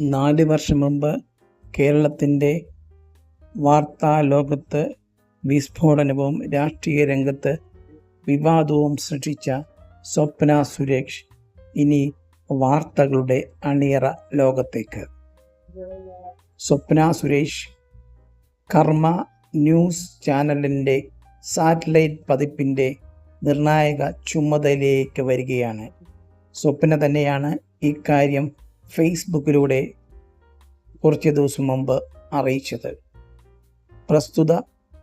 നാല് വർഷം മുമ്പ് കേരളത്തിന്റെ വാർത്താ ലോകത്ത് വിസ്ഫോടനവും രാഷ്ട്രീയ രംഗത്ത് വിവാദവും സൃഷ്ടിച്ച സ്വപ്ന സുരേഷ് ഇനി വാർത്തകളുടെ അണിയറ ലോകത്തേക്ക്. സ്വപ്ന സുരേഷ് കർമ്മ ന്യൂസ് ചാനലിന്റെ സാറ്റലൈറ്റ് പതിപ്പിന്റെ നിർണായക ചുമതലയിലേക്ക് വരികയാണ്. സ്വപ്ന തന്നെയാണ് ഇക്കാര്യം ഫേസ്ബുക്കിലൂടെ കുറച്ച് ദിവസം മുമ്പ് അറിയിച്ചത്. പ്രസ്തുത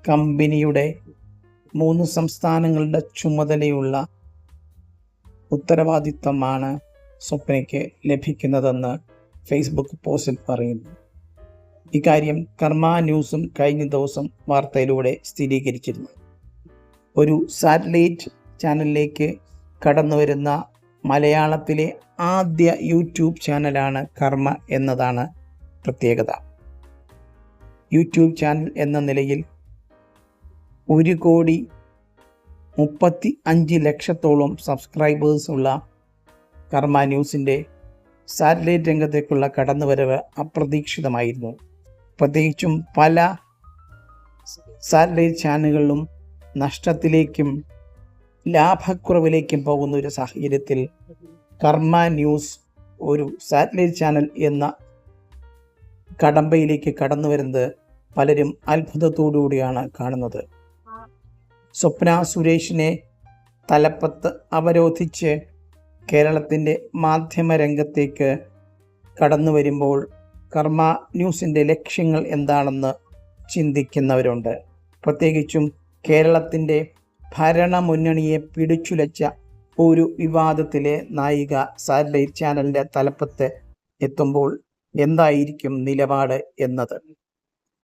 കമ്പനിയുടെ മൂന്ന് സംസ്ഥാനങ്ങളുടെ ചുമതലയുള്ള ഉത്തരവാദിത്തമാണ് സ്വപ്നയ്ക്ക് ലഭിക്കുന്നതെന്ന് ഫേസ്ബുക്ക് പോസ്റ്റിൽ പറയുന്നു. ഇക്കാര്യം കർമ്മ ന്യൂസും കഴിഞ്ഞ ദിവസം വാർത്തയിലൂടെ സ്ഥിരീകരിച്ചിരുന്നു. ഒരു സാറ്റലൈറ്റ് ചാനലിലേക്ക് കടന്നു വരുന്ന മലയാളത്തിലെ ആദ്യ യൂട്യൂബ് ചാനലാണ് കർമ്മ എന്നതാണ് പ്രത്യേകത. യൂട്യൂബ് ചാനൽ എന്ന നിലയിൽ ഒരു കോടി മുപ്പത്തി അഞ്ച് ലക്ഷത്തോളം സബ്സ്ക്രൈബേഴ്സുള്ള കർമ്മ ന്യൂസിന്റെ സാറ്റലൈറ്റ് രംഗത്തേക്കുള്ള കടന്നുവരവ് അപ്രതീക്ഷിതമായിരുന്നു. പ്രത്യേകിച്ചും പല സാറ്റലൈറ്റ് ചാനലുകളും നഷ്ടത്തിലേക്കും ലാഭക്കുറവിലേക്കും പോകുന്ന ഒരു സാഹചര്യത്തിൽ കർമ്മ ന്യൂസ് ഒരു സാറ്റലൈറ്റ് ചാനൽ എന്ന കടമ്പയിലേക്ക് കടന്നു വരുന്നത് പലരും അത്ഭുതത്തോടുകൂടിയാണ് കാണുന്നത്. സ്വപ്ന സുരേഷിനെ തലപ്പത്ത് അവരോധിച്ച് കേരളത്തിന്റെ മാധ്യമ രംഗത്തേക്ക് കടന്നു വരുമ്പോൾ കർമ്മ ന്യൂസിന്റെ ലക്ഷ്യങ്ങൾ എന്താണെന്ന് ചിന്തിക്കുന്നവരുണ്ട്. പ്രത്യേകിച്ചും കേരളത്തിന്റെ ഭരണമുന്നണിയെ പിടിച്ചുലച്ച ഒരു വിവാദത്തിലെ നായിക സാറ്റലൈറ്റ് ചാനലിന്റെ തലപ്പത്ത് എത്തുമ്പോൾ എന്തായിരിക്കും നിലപാട് എന്നത്?